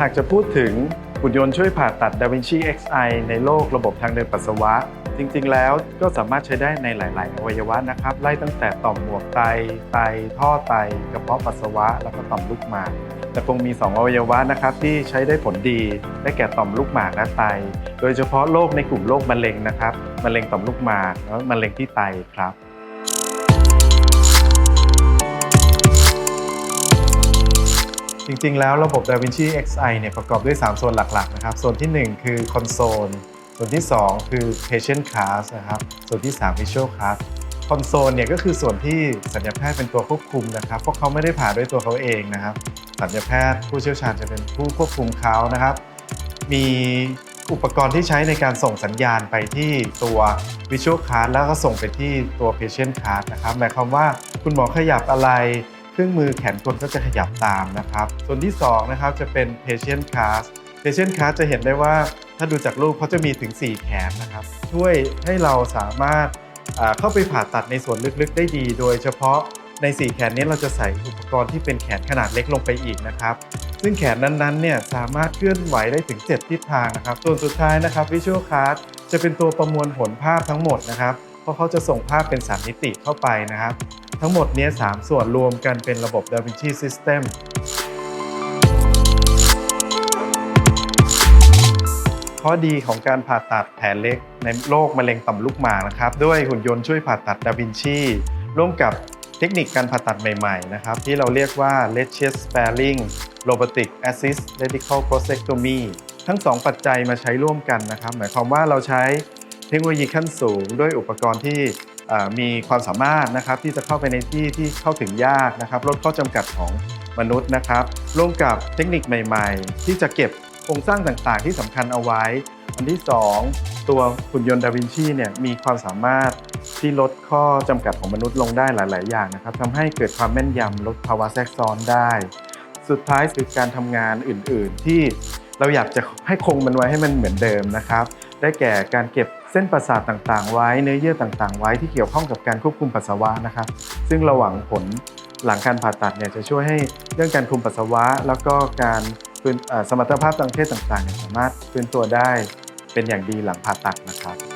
หากจะพูดถึงหุ่นยนต์ช่วยผ่าตัด Da Vinci Xi ในโรคระบบทางเดินปัสสาวะ จริงๆ แล้วก็สามารถใช้ได้ในหลาย ๆ อวัยวะนะครับ ไล่ตั้งแต่ต่อมหมวกไต ไต ท่อไต กระเพาะปัสสาวะ แล้วก็ต่อมลูกหมาก แต่คงมี 2 อวัยวะนะครับที่ใช้ได้ผลดี ได้แก่ต่อมลูกหมากและไต โดยเฉพาะโรคในกลุ่มโรคมะเร็งนะครับ มะเร็งต่อมลูกหมาก แล้วมะเร็งที่ไตครับ จริงๆ แล้วระบบ DaVinci Xi เนี่ยประกอบด้วย 3 ส่วนหลักๆ นะครับ ส่วนทีหนึ่1 คือคอนโซล ส่วนที่ 2 คือ Patient Class นะครับ ส่วนที่ 3 Visual Class คอนโซลเนี่ยก็คือส่วนที่สัญญาแพทย์เป็นตัวควบคุมนะครับ เพราะเขาไม่ได้ผ่าด้วยตัวเขาเองนะครับ สัญญาแพทย์ผู้เชี่ยวชาญจะเป็นผู้ควบคุมเขานะครับ มีอุปกรณ์ที่ใช้ในการส่งสัญญาณไปที่ตัว Visual Card แล้วก็ส่งไปที่ตัว Patient Card นะครับ หมายความว่าคุณหมอขยับอะไร เครื่องมือแขนกลก็จะขยับตามนะครับ ส่วนที่2นะครับจะเป็น patient cast patient cast จะเห็นได้ว่าถ้าดูจากรูปเขาจะมีถึง 4 แขนนะครับ ช่วยให้เราสามารถเข้าไปผ่าตัดในส่วนลึกๆได้ดี โดยเฉพาะใน 4 แขนนี้เราจะใส่อุปกรณ์ที่เป็นแขนขนาดเล็กลงไปอีกนะครับ ซึ่งแขนนั้นๆเนี่ยสามารถเคลื่อนไหวได้ถึง 7 ทิศทางนะครับ ส่วนสุดท้ายนะครับ visual card จะเป็นตัวประมวลผลภาพทั้งหมดนะครับ เพราะเขาจะส่งภาพเป็นสามมิติเข้าไปนะครับ ทั้งหมดนี้3ส่วนรวมกันเป็นระบบ Da Vinci System ข้อดีของการผ่าตัดแผลเล็กในโรคมะเร็งต่อมลูกหมากนะครับ ด้วยหุ่นยนต์ช่วยผ่าตัดดาวินชีร่วมกับเทคนิคการผ่าตัดใหม่ๆนะครับ ที่เราเรียกว่า l e t c h e s Sparing Robotic Assist Radical Prostatectomy ทั้ง2ปัจจัยมาใช้ร่วมกันนะครับ หมายความว่าเราใช้เทคโนโลยีขั้นสูงด้วยอุปกรณ์ที่ มีความสามารถนะครับที่จะเข้าไปในที่ที่เข้าถึงยากนะครับลดข้อจำกัดของมนุษย์นะครับร่วมกับเทคนิคใหม่ ๆ ที่จะเก็บโครงสร้างต่างๆ ที่สำคัญเอาไว้ อันที่ 2 ตัวหุ่นยนต์ดาวินชีเนี่ยมีความสามารถที่ลดข้อจำกัดของมนุษย์ลงได้หลาย ๆ อย่างนะครับทำให้เกิดความแม่นยำลดภาวะแทรกซ้อนได้ สุดท้ายคือการทำงานอื่น ๆ ที่ เราอยากจะให้คงมันไว้ให้มันเหมือนเดิมนะครับ ได้แก่การเก็บเส้นประสาทต่างๆ ไว้เนื้อเยื่อต่างๆ ไว้ที่เกี่ยวข้องกับการควบคุมปัสสาวะนะครับ ซึ่งระหว่างผลหลังการผ่าตัดเนี่ยจะช่วยให้เรื่องการคุมปัสสาวะ แล้วก็การสมรรถภาพทางเพศต่างๆ สามารถฟื้นตัวได้เป็นอย่างดีหลังผ่าตัดนะครับ